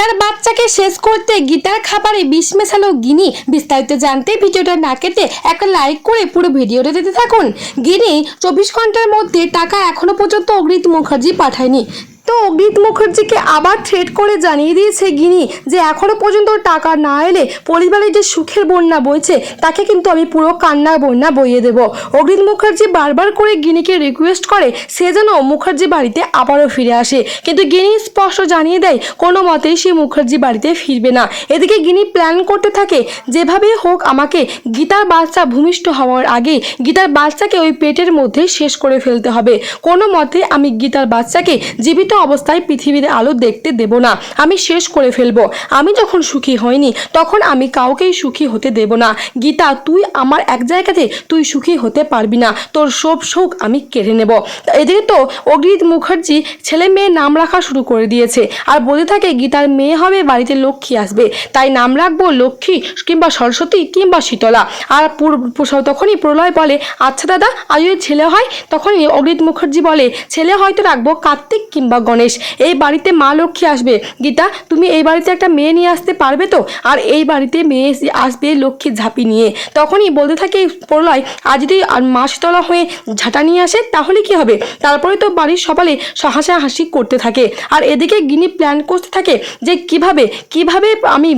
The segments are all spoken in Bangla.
গীতার বাচ্চাকে শেষ করতে গীতার খাবারে বিষ মেশালো গিনি। বিস্তারিত জানতে ভিডিওটা না কেটে একটা লাইক করে পুরো ভিডিওটা দিতে থাকুন। গিনি চব্বিশ ঘণ্টার মধ্যে টাকা এখনও পর্যন্ত অগ্রিত মুখার্জি পাঠায়নি। তো অগ্রিত মুখার্জিকে আবার থ্রেট করে জানিয়ে দিয়েছে গিনি যে এখনও পর্যন্ত টাকা না এলে পরিবারের যে সুখের বন্যা বইছে, তাকে কিন্তু আমি পুরো কান্নার বন্যা বইয়ে দেব। অগ্রিত মুখার্জি বারবার করে গিনিকে রিকোয়েস্ট করে, সে যেন মুখার্জি বাড়িতে আবারও ফিরে আসে। কিন্তু গিনি স্পষ্ট জানিয়ে দেয়, কোনো মতেই সে মুখার্জি বাড়িতে ফিরবে না। এদিকে গিনি প্ল্যান করতে থাকে, যেভাবেই হোক আমাকে গীতার বাচ্চা ভূমিষ্ঠ হওয়ার আগে গীতার বাচ্চাকে ওই পেটের মধ্যে শেষ করে ফেলতে হবে। কোনো মতে আমি গীতার বাচ্চাকে জীবিত অবস্থায় পৃথিবীর আলো দেখতে দেব না। আমি শেষ করে ফেলব। আমি যখন সুখী হইনি, তখন আমি কাউকেই সুখী হতে দেব না। গীতা, তুই আমার এক জায়গাতে, তুই সুখী হতে পারবি না। তোর সব সুখ আমি কেড়ে নেব। এদিকে তো অগ্রিত মুখার্জি ছেলে মেয়ে নাম রাখা শুরু করে দিয়েছে। আর বলে থাকে, গীতার মেয়ে হবে, বাড়িতে লক্ষ্মী আসবে। তাই নাম রাখব লক্ষ্মী কিংবা সরস্বতী কিংবা শীতলা। আর তখনই প্রলয় বলে আচ্ছা দাদা, আজ যদি ছেলে হয়, তখনই অগ্রিত মুখার্জি বলে, ছেলে হয়তো রাখব কার্তিক কিংবা গণেশ, এই বাড়িতে মা লক্ষ্মী আসবে। গীতা, তুমি এই বাড়িতে একটা মেয়ে নিয়ে আসতে পারবে তো? আর এই বাড়িতে মেয়ে আসবে লক্ষ্মী ঝাঁপি নিয়ে। তখনই বলতে থাকে প্রলয় আর যদি আর মা হয়ে ঝাঁটা নিয়ে আসে, তাহলে কি হবে? তারপরে তো বাড়ির হাসা হাসি করতে থাকে। আর এদিকে গিনি প্ল্যান করতে থাকে যে কীভাবে কীভাবে আমি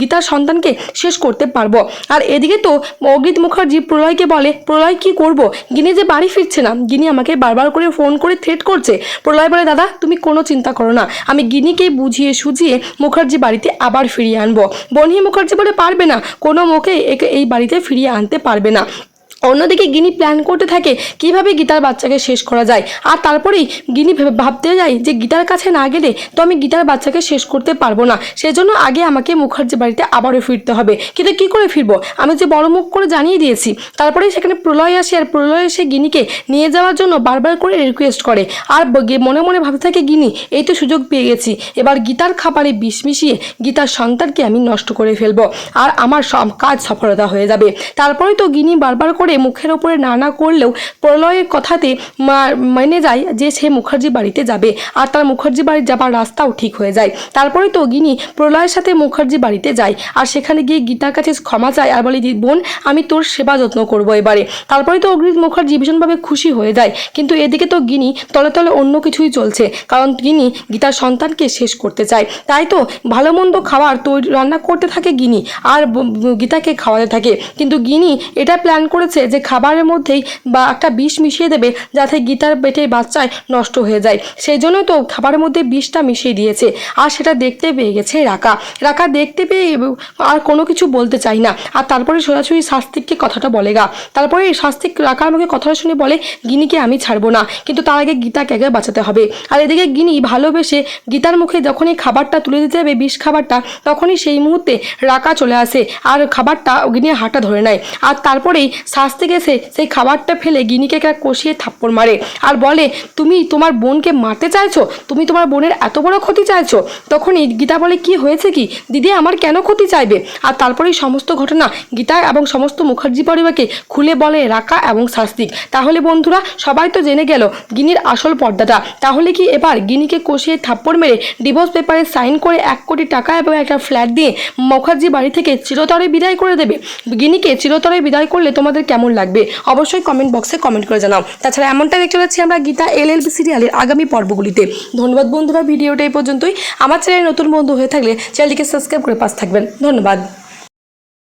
গীতার সন্তানকে শেষ করতে পারব। আর এদিকে তো অগ্রিত মুখার্জি প্রলয়কে বলে, প্রলয়, কি করব? গিনি যে বাড়ি ফিরছে না। গিনি আমাকে বারবার করে ফোন করে থ্রেট করছে। প্রলয় বলে, দাদা তুমি কোনো চিন্তা করো না। আমি গিনিকে বুঝিয়ে সুঝিয়ে মুখার্জি বাড়িতে আবার ফিরিয়ে আনব। বনি মুখার্জি বলে পারবে না। কোনো মুখে একে এই বাড়িতে ফিরিয়ে আনতে পারবে না। অন্যদিকে গিনি প্ল্যান করতে থাকে কীভাবে গীতার বাচ্চাকে শেষ করা যায়। আর তারপরেই গিনি ভেবে- ভাবতে যায় যে গীতার কাছে না গেলে তো আমি গীতার বাচ্চাকে শেষ করতে পারব না। সেজন্য আগে আমাকে মুখার্জি বাড়িতে আবারও ফিরতে হবে। কিন্তু কি করে ফিরবো? আমি যে বড় মুখ করে জানিয়ে দিয়েছি, তারপরেই সেখানে প্রলয় আসে আর প্রলয় এসে গিনিকে নিয়ে যাওয়ার জন্য বারবার করে রিকোয়েস্ট করে। আর মনে মনে ভাবতে থাকে গিনি, এই তো সুযোগ পেয়ে গেছি। এবার গীতার খাবারে বিষ মিশিয়ে গীতার সন্তানকে আমি নষ্ট করে ফেলব। আর আমার সব কাজ সফলতা হয়ে যাবে। তারপরে তো গিনি বারবার করে মুখের ওপরে না না করলেও প্রলয়ের কথাতে মেনে যায় যে সে মুখার্জি বাড়িতে যাবে আর তার মুখার্জি বাড়ি যাবার রাস্তাও ঠিক হয়ে যায়। তারপরে তো গিনি প্রলয়ের সাথে মুখার্জি বাড়িতে যায় আর সেখানে গিয়ে গীতার কাছে ক্ষমা চায় আর বলে "দি, বোন আমি তোর সেবা যত্ন করব এবারে। তারপরে তো অগ্রিত মুখার্জি ভীষণভাবে খুশি হয়ে যায়। কিন্তু এদিকে তো গিনি তলে তলে অন্য কিছুই চলছে কারণ গিনি গীতার সন্তানকে শেষ করতে চায়। তাই তো ভালো মন্দ খাবার তৈরি রান্না করতে থাকে গিনি আর গীতাকে খাওয়াতে থাকে। কিন্তু গিনি এটা প্ল্যান করেছে যে খাবারের মধ্যেই বা একটা বিষ মিশিয়ে দেবে যাতে গীতার পেটের বাচ্চায় নষ্ট হয়ে যায়। সেই জন্য তো খাবারের মধ্যে বিষটা মিশিয়ে দিয়েছে। আর সেটা দেখতে পেয়ে গেছে রাকা। রাকা দেখতে পেয়ে আর কোনো কিছু বলতে চাই না। আর তারপরে সোজাসুজি শাস্তিককে কথাটা বলে গা তারপরে শাস্তিক রাকার মুখে কথাটা শুনে বলে, গিনিকে আমি ছাড়বো না। কিন্তু তার আগে গীতাকে আগে বাঁচাতে হবে। আর এদিকে গিনি ভালোবেসে গীতার মুখে যখনই খাবারটা তুলে দিতে হবে বিষ খাবারটা, তখনই সেই মুহূর্তে রাকা চলে আসে। আর খাবারটা গিনির হাতটা ধরে নেয়। আর তারপরেই শাস্তিক এসে সেই খাবারটা ফেলে গিনিকে একটা কষিয়ে থাপ্পড় মারে আর বলে, তুমি তোমার বোনকে মারতে চাইছো? তুমি তোমার বোনের এত বড় ক্ষতি চাইছো? তখনই গীতা বলে, কি হয়েছে কি? দিদি, আমার কেন ক্ষতি চাইবে? আর তারপরেই সমস্ত ঘটনা গীতা এবং সমস্ত মুখার্জি পরিবারকে খুলে বলে রাকা এবং শাস্তিক। তাহলে বন্ধুরা, সবাই তো জেনে গেল গিনির আসল পর্দাটা। তাহলে কি এবার গিনিকে কষিয়ে থাপ্পড় মেরে ডিভোর্স পেপারে সাইন করে এক কোটি টাকা এবং একটা ফ্ল্যাট দিয়ে মুখার্জি বাড়ি থেকে চিরতরে বিদায় করে দেবে? গিনিকে চিরতরে বিদায় করলে তোমাদের কেমন লাগবে? অবশ্যই কমেন্ট বক্সে কমেন্ট করে জানাও। তাছাড়া এমনটা দেখতে পাচ্ছি আমরা গীতা এল এল সিরিয়ালের আগামী পর্বগুলিতে। ধন্যবাদ বন্ধুরা ভিডিওটা এই পর্যন্তই। আমার চ্যানেলে নতুন বন্ধু হয়ে থাকলে চ্যানেলটিকে সাবস্ক্রাইব করে পাশ থাকবেন। ধন্যবাদ।